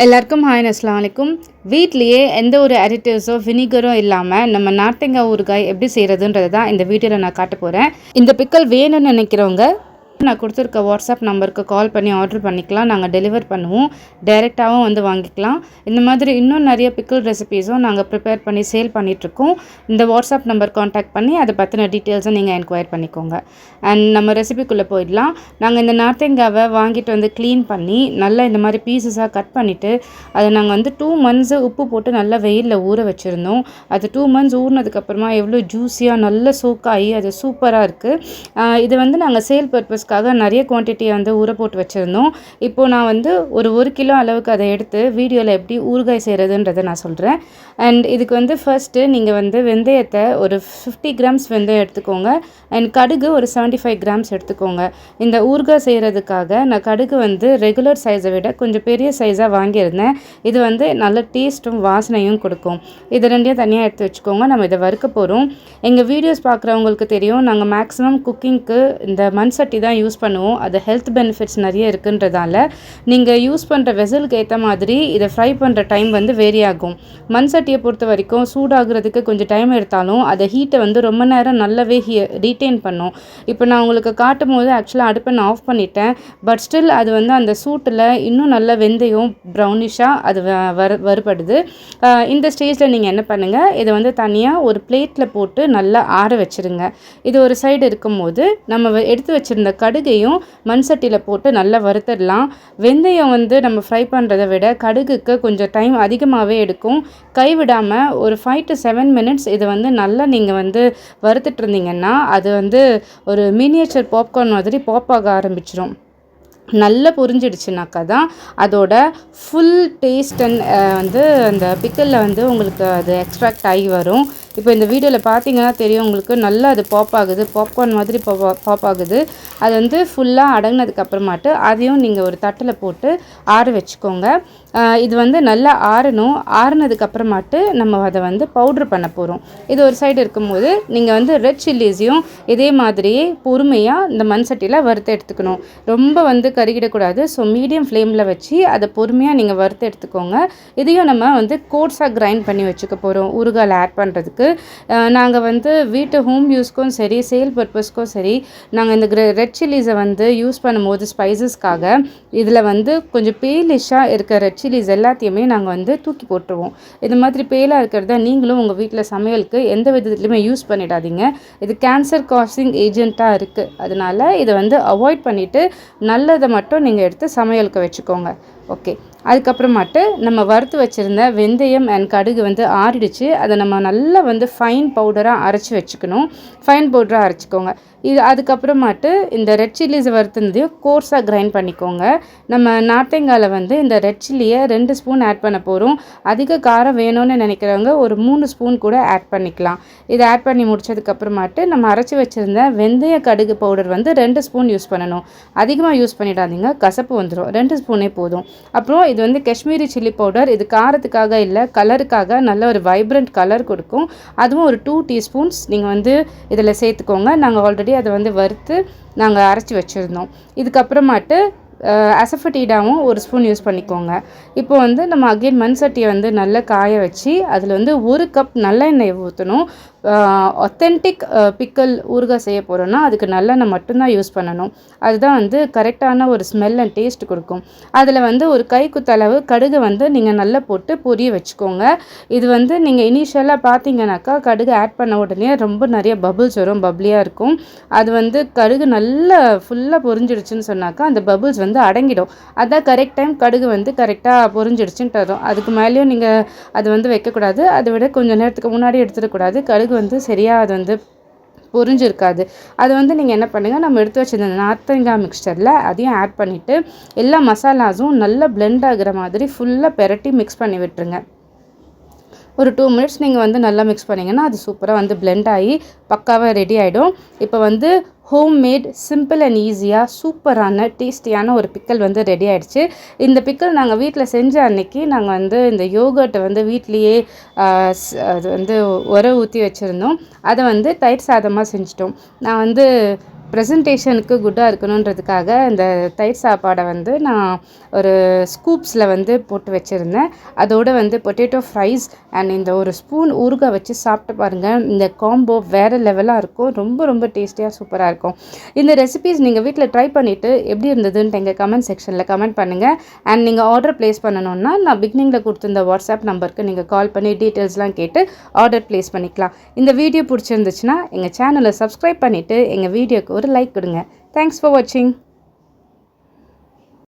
எல்லாருக்கும் ஹாய் அஸ்லாம் வலைக்கும் வீட்லேயே எந்த ஒரு அடிட்டிவ்ஸோ வினிகரோ இல்லாமல் நம்ம நார்த்தங்காய் ஊறுகாய் எப்படி செய்கிறதுன்றது தான் இந்த வீடியோவில் நான் காட்ட போகிறேன் இந்த பிக்கல் வேணும்னு நினைக்கிறவங்க நான் கொடுத்துருக்க வாட்ஸ்அப் நம்பருக்கு கால் பண்ணி ஆர்டர் பண்ணிக்கலாம். நாங்கள் டெலிவர் பண்ணுவோம். டைரெக்டாகவும் வந்து வாங்கிக்கலாம். இந்த மாதிரி இன்னும் நிறைய பிக்கிள் ரெசிபீஸும் நாங்கள் ப்ரிப்பேர் பண்ணி சேல் பண்ணிகிட்ருக்கோம் இந்த வாட்ஸ்அப் நம்பர் காண்டாக்ட் பண்ணி அதை பற்றின டீட்டெயில்ஸை நீங்கள் என்கொயர் பண்ணிக்கோங்க. அண்ட் நம்ம ரெசிபிக்குள்ளே போயிடலாம். நாங்கள் இந்த நார்த்தங்காவை வாங்கிட்டு வந்து க்ளீன் பண்ணி நல்லா இந்த மாதிரி பீசஸாக கட் பண்ணிவிட்டு அதை நாங்கள் வந்து டூ மந்த்ஸு உப்பு போட்டு நல்லா வெயிலில் ஊற வச்சுருந்தோம். அது டூ மந்த்ஸ் ஊறினதுக்கப்புறமா எவ்வளோ ஜூஸியாக நல்ல சோக்காகி அது சூப்பராக இருக்குது இது வந்து நாங்கள் சேல் பர்பஸ்க்காக நிறைய குவான்டிட்டியை வந்து ஊற போட்டு வச்சுருந்தோம். இப்போது நான் வந்து ஒரு ஒரு கிலோ அளவுக்கு அதை எடுத்து வீடியோவில் எப்படி ஊறுகாய் செய்கிறதுன்றதை நான் சொல்கிறேன் அண்ட் இதுக்கு வந்து ஃபர்ஸ்ட்டு நீங்கள் வந்து வெந்தயத்தை ஒரு ஃபிஃப்டி கிராம்ஸ் வெந்தயம் எடுத்துக்கோங்க. அண்ட் கடுகு ஒரு செவன்ட்டி ஃபைவ் கிராம்ஸ் எடுத்துக்கோங்க. இந்த ஊறுகாய் செய்கிறதுக்காக நான் கடுகு வந்து ரெகுலர் சைஸை விட கொஞ்சம் பெரிய சைஸாக வாங்கியிருந்தேன். இது வந்து நல்ல டேஸ்ட்டும் வாசனையும் கொடுக்கும். இது ரெண்டையும் தனியாக எடுத்து வச்சுக்கோங்க. நம்ம இதை வறுக்க போகிறோம் எங்கள் வீடியோஸ் பார்க்குறவங்களுக்கு தெரியும். நாங்கள் மேக்ஸிமம் குக்கிங்க்கு இந்த மண் சட்டி தான் யூஸ் பண்ணுவோம். அது ஹெல்த் பெனிஃபிட்ஸ் நிறைய இருக்குன்றதால நீங்கள் யூஸ் பண்ணுற வெசலுக்கு ஏற்ற மாதிரி இதை ஃப்ரை பண்ணுற டைம் வந்து வேரி ஆகும். மண் சட்டியை பொறுத்த வரைக்கும் சூடாகிறதுக்கு கொஞ்சம் டைம் எடுத்தாலும் அதை ஹீட்டை வந்து ரொம்ப நேரம் நல்லாவே ஹீ ரீட்டைன் பண்ணும். இப்போ நான் உங்களுக்கு காட்டும் போது ஆக்சுவலாக அடுப்பை நான் ஆஃப் பண்ணிட்டேன். பட் ஸ்டில் அது வந்து அந்த சூட்டில் இன்னும் நல்ல வெந்தயம் ப்ரௌனிஷாக அது வ- வறு வறுபடுது இந்த ஸ்டேஜில் நீங்கள் என்ன பண்ணுங்கள் இதை வந்து தனியாக ஒரு பிளேட்டில் போட்டு நல்லா ஆற வச்சிருங்க. இது ஒரு சைடு இருக்கும்போது நம்ம எடுத்து எடுத்து கல் கடுகையும் மண் சட்டியில் போட்டு நல்லா வறுத்துடலாம். வெந்தயம் வந்து நம்ம ஃப்ரை பண்ணுறதை விட கடுகுக்கு கொஞ்சம் டைம் அதிகமாகவே எடுக்கும். கைவிடாமல் ஒரு ஃபைவ் டு செவன் மினிட்ஸ் இதை வந்து நல்லா நீங்கள் வந்து வறுத்துட்டு இருந்தீங்கன்னா அது வந்து ஒரு மினியேச்சர் பாப்கார்ன் மாதிரி பாப் ஆக ஆரம்பிச்சிடும் நல்லா புரிஞ்சிடுச்சுனாக்கா தான் அதோட ஃபுல் டேஸ்ட் அண்ட் வந்து அந்த பிக்கலில் வந்து உங்களுக்கு அது எக்ஸ்ட்ராக்ட் ஆகி வரும். இப்போ இந்த வீடியோவில் பார்த்தீங்கன்னா தெரியும் உங்களுக்கு நல்லா அது பாப் ஆகுது பாப்கார்ன் மாதிரி பாப் ஆகுது. அது வந்து ஃபுல்லாக அடங்கினதுக்கு அப்புறமாட்டு அதையும் நீங்கள் ஒரு தட்டில் போட்டு ஆற வச்சுக்கோங்க. இது வந்து நல்லா ஆறணும். ஆறுனதுக்கு அப்புறமாட்டு நம்ம அதை வந்து பவுட்ரு பண்ண போகிறோம் இது ஒரு சைடு இருக்கும்போது நீங்கள் வந்து ரெட் சில்லிஸையும் இதே மாதிரியே பொறுமையாக இந்த மண் சட்டியில் வறுத்து எடுத்துக்கணும். ரொம்ப வந்து கருகிடக்கூடாது. ஸோ மீடியம் ஃப்ளேமில் வச்சு அதை பொறுமையாக நீங்கள் வறுத்து எடுத்துக்கோங்க. இதையும் நம்ம வந்து கோட்ஸாக கிரைண்ட் பண்ணி வச்சுக்க போகிறோம் ஊறுகாயில் ஆட் பண்ணுறதுக்கு நாங்கள் வந்து வீட்டு ஹோம் யூஸ்க்கும் சரி சேல் பர்பஸ்க்கும் சரி நாங்கள் இந்த ரெட் சில்லிஸை வந்து யூஸ் பண்ணும்போது ஸ்பைசஸ்க்காக இதில் வந்து கொஞ்சம் பேலிஷாக இருக்க ரெட் சில்லிஸ் எல்லாத்தையுமே நாங்கள் வந்து தூக்கி போட்டுருவோம். இது மாதிரி பேலாக இருக்கிறத நீங்களும் உங்கள் வீட்டில் சமையலுக்கு எந்த விதத்துலையுமே யூஸ் பண்ணிடாதீங்க. இது கேன்சர் காசிங் ஏஜென்ட்டாக இருக்குது அதனால் இதை வந்து அவாய்ட் பண்ணிவிட்டு நல்லதை மட்டும் நீங்கள் எடுத்து சமையலுக்கு வச்சுக்கோங்க. ஓகே அதுக்கப்புறமாட்டு நம்ம வறுத்து வச்சுருந்த வெந்தயம் அண்ட் கடுகு வந்து ஆறிடுச்சு. அதை நம்ம நல்லா வந்து ஃபைன் பவுடராக அரைச்சி வச்சுக்கணும். ஃபைன் பவுடராக அரைச்சிக்கோங்க. இது அதுக்கப்புறமாட்டு இந்த ரெட் சில்லிஸ் வறுத்துனதையும் கோர்ஸாக கிரைண்ட் பண்ணிக்கோங்க. நம்ம நார்த்தங்காயில் வந்து இந்த ரெட் சில்லியை ரெண்டு ஸ்பூன் ஆட் பண்ண போகிறோம் அதிக காரம் வேணும்னு நினைக்கிறவங்க ஒரு மூணு ஸ்பூன் கூட ஆட் பண்ணிக்கலாம். இதை ஆட் பண்ணி முடிச்சதுக்கப்புறமாட்டு நம்ம அரைச்சி வச்சுருந்த வெந்தய கடுகு பவுடர் வந்து ரெண்டு ஸ்பூன் யூஸ் பண்ணணும். அதிகமாக யூஸ் பண்ணிடாதீங்க. கசப்பு வந்துடும் ரெண்டு ஸ்பூனே போதும். அப்புறம் இது வந்து காஷ்மீரி சில்லி பவுடர் இது காரத்துக்காக இல்லை கலருக்காக நல்ல ஒரு வைப்ரண்ட் கலர் கொடுக்கும். அதுவும் ஒரு டூ டீஸ்பூன்ஸ் நீங்கள் வந்து இதில் சேர்த்துக்கோங்க. நாங்கள் ஆல்ரெடி அதை வந்து வறுத்து நாங்கள் அரைச்சி வச்சுருந்தோம். இதுக்கப்புறமாட்டு அசஃபட்டீடாவும் ஒரு ஸ்பூன் யூஸ் பண்ணிக்கோங்க. இப்போ வந்து நம்ம அகைன் மண் சட்டியை வந்து நல்லா காய வச்சு அதில் வந்து ஒரு கப் நல்லெண்ணெய் ஊற்றணும். ஒத்தென்டிக் பிக்கல் ஊறுகாய் செய்ய போகிறோன்னா அதுக்கு நல்லெண்ணெய் மட்டும்தான் யூஸ் பண்ணணும். அதுதான் வந்து கரெக்டான ஒரு ஸ்மெல் அண்ட் டேஸ்ட் கொடுக்கும். அதில் வந்து ஒரு கை குத்தளவு கடுகு வந்து நீங்கள் நல்லா போட்டு பொரிய வச்சுக்கோங்க. இது வந்து நீங்கள் இனிஷியலாக பார்த்தீங்கன்னாக்கா கடுகு ஆட் பண்ண உடனே ரொம்ப நிறைய பபுள்ஸ் வரும் பப்ளியாக இருக்கும். அது வந்து கடுகு நல்லா ஃபுல்லாக பொரிஞ்சிடுச்சுன்னு சொன்னாக்கா அந்த பபுள்ஸ் வந்து அடங்கிடும். அதான் கரெக்ட் டைம் கடுகு வந்து கரெக்டாக பொரிஞ்சிடுச்சுன்ட்டு வரும் அதுக்கு மேலேயும் நீங்கள் அது வந்து வைக்கக்கூடாது. அதை விட கொஞ்சம் நேரத்துக்கு முன்னாடி எடுத்துடக்கூடாது. கடுகு வந்து சரியாக அது வந்து பொரிஞ்சிருக்காது. அது வந்து நீங்கள் என்ன பண்ணுங்கள் நம்ம எடுத்து வச்சிருந்த நார்த்தங்காய் மிக்சரில் அதையும் ஆட் பண்ணிவிட்டு எல்லா மசாலாஸும் நல்லா பிளெண்ட் ஆகுற மாதிரி ஃபுல்லாக பெரட்டி மிக்ஸ் பண்ணி விட்டுருங்க. ஒரு டூ மினிட்ஸ் நீங்கள் வந்து நல்லா மிக்ஸ் பண்ணிங்கன்னா அது சூப்பராக வந்து பிளெண்ட் ஆகி பக்காவாக ரெடி ஆகிடும் இப்போ வந்து ஹோம் மேட் சிம்பிள் அண்ட் ஈஸியாக சூப்பரான டேஸ்டியான ஒரு பிக்கல் வந்து ரெடி ஆகிடுச்சு இந்த பிக்கல் நாங்கள் வீட்டில் செஞ்ச அன்னைக்கு நாங்கள் வந்து இந்த யோகர்ட்டை வந்து வீட்லேயே அது வந்து உர ஊற்றி வச்சுருந்தோம். அதை வந்து தயிர் சாதமாக செஞ்சிட்டோம். நான் வந்து ப்ரெசன்டேஷனுக்கு குட்டாக இருக்கணுன்றதுக்காக இந்த தயிர் சாப்பாடை வந்து நான் ஒரு ஸ்கூப்ஸில் வந்து போட்டு வச்சுருந்தேன். அதோடு வந்து பொட்டேட்டோ ஃப்ரைஸ் அண்ட் இந்த ஒரு ஸ்பூன் ஊறுகாய் வச்சு சாப்பிட்டு பாருங்கள் இந்த காம்போ வேறு லெவலாக இருக்கும். ரொம்ப ரொம்ப டேஸ்டியாக சூப்பராக இருக்கும். இந்த ரெசிபிஸ் நீங்கள் வீட்டில் ட்ரை பண்ணிவிட்டு எப்படி இருந்ததுன்ட்டு எங்கள் கமெண்ட் செக்ஷனில் கமெண்ட் பண்ணுங்கள் அண்ட் நீங்கள் ஆர்டர் ப்ளேஸ் பண்ணணுன்னா நான் பிகினிங்கில் கொடுத்துருந்த வாட்ஸ்அப் நம்பருக்கு நீங்கள் கால் பண்ணி டீட்டெயில்ஸ்லாம் கேட்டு ஆர்டர் ப்ளேஸ் பண்ணிக்கலாம். இந்த வீடியோ பிடிச்சிருந்துச்சுன்னா எங்கள் சேனலை சப்ஸ்கிரைப் பண்ணிவிட்டு எங்கள் வீடியோக்கு ஒரு லைக் கொடுங்க. தேங்க்ஸ் ஃபார் வாட்சிங்